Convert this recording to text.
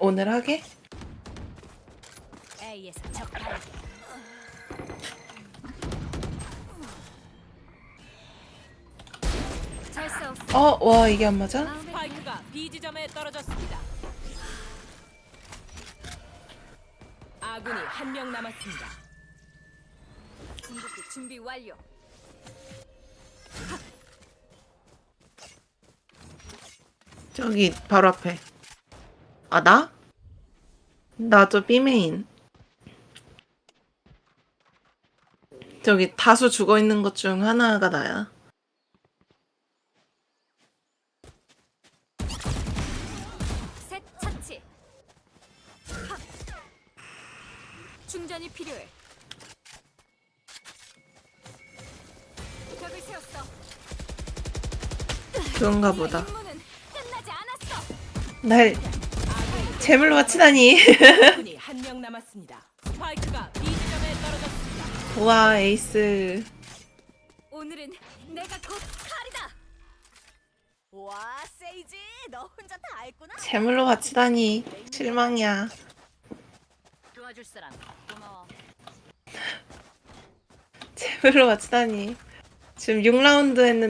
오늘 하게? A에서 적 발견. 잘싸 없어. 어, 와, 이게 안 맞아? 마음에 스파이크가 B 지점에 떨어졌습니다. 아군이 한 명 남았습니다. 궁극기 준비 완료. 저기, 바로 앞에. 아, 나? 나도 B메인. 저기, 다수 죽어 있는 것 중 하나가 나야. 셋 차치. 하. 충전이 필요해. 벽을 세웠어. 그런가 보다. 임무는 끝나지 않았어. 날 재물로 바치다니. 아군이 한 명 남았습니다. 스파이크가 B 지점에 떨어졌습니다. 와, 에이스. 오늘은 내가 곧 칼이다. 와 세이지 너 혼자 다 했구나 재물로 바치다니. 실망이야. 도와줄 사람 고마워. 재물로 바치다니. 지금 6라운드 했는데